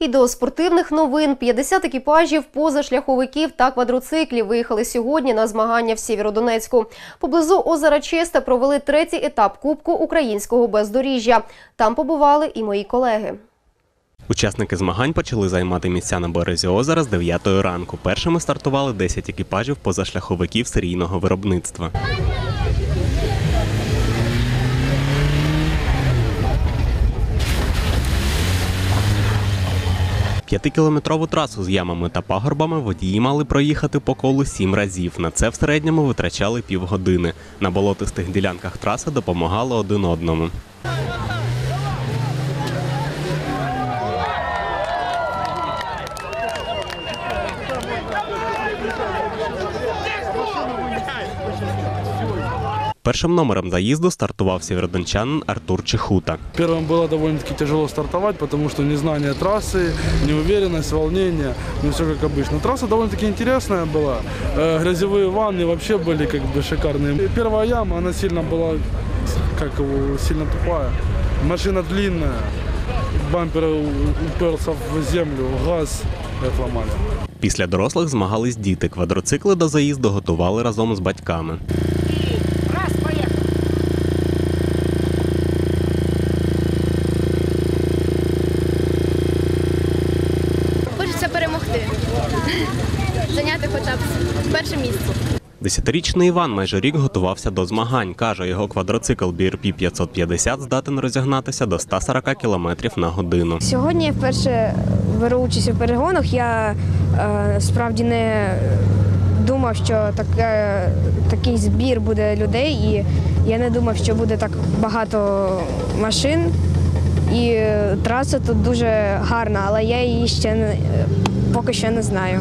І до спортивних новин 50 екіпажів позашляховиків та квадроциклів виїхали сьогодні на змагання в Сєвєродонецьку. Поблизу озера Чиста провели третій етап Кубку українського бездоріжжя. Там побували і мої колеги. Учасники змагань почали займати місця на березі озера з 9 ранку. Першими стартували 10 екіпажів позашляховиків серійного виробництва. П'ятикілометрову трасу з ямами та пагорбами водії мали проїхати по колу сім разів. На це в середньому витрачали півгодини. На болотистих ділянках траси допомагали один одному. Першим номером заїзду стартував сєвєродончанин Артур Чехута. Первым было довольно-таки тяжело стартовать, потому что незнание трассы, неуверенность, волнение, ну все как обычно. Трасса довольно-таки интересная была. Э, Грязевые ванны вообще были как бы шикарные. И Первая яма, она сильно была, как его, сильно тупая. Машина длинная, бампер уперся в землю, газ и отломали. Після дорослих змагались діти. Квадроцикли до заїзду готували разом з батьками. Зайняти хоча б перше місце. Десятирічний Іван майже рік готувався до змагань. Каже, його квадроцикл BRP 550 здатен розігнатися до 140 км на годину. Сьогодні я вперше беру участь у перегонах. Я е, справді не думав, що таке, такий збір буде людей, і я не думав, що буде так багато машин. І е, траса тут дуже гарна, але я її ще не, поки що не знаю.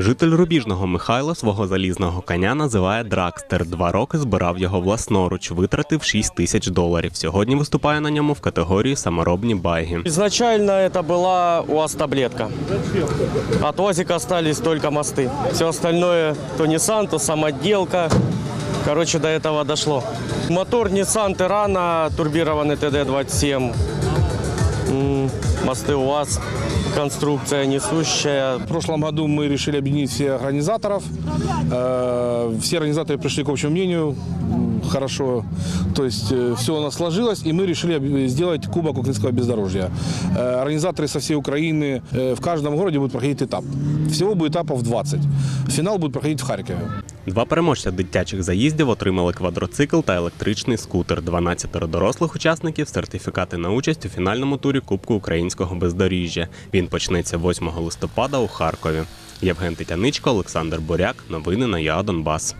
Житель рубіжного Михайло свого залізного коня називає Дракстер. Два роки збирав його власноруч, витратив 6 тисяч доларів. Сьогодні виступає на ньому в категорії саморобні байги. Изначально это была УАЗ-таблетка. От УАЗика остались только мосты. Все остальное то Nissan, то самоделка. Короче, до этого дошло. Мотор Nissan Terrano, турбированный TD27. М, Мосты УАЗ, конструкция несущая. В прошлом году мы решили объединить всех организаторов. Э, Все организаторы пришли к общему мнению. М, Хорошо. То есть все у нас сложилось, и мы решили об- сделать Кубок Украинского бездорожья. Э, Организаторы со всей Украины э, в каждом городе будут проходить этап. Всего будет этапов 20. Финал будет проходить в Харькове. Два переможця дитячих заїздів отримали квадроцикл та електричний скутер. 12 дорослих учасників сертифікати на участь у фінальному турі Кубку українського бездоріжжя. Він почнеться 8 листопада у Харкові. Євген Тетяничко, Олександр Буряк. Новини на Я Донбас.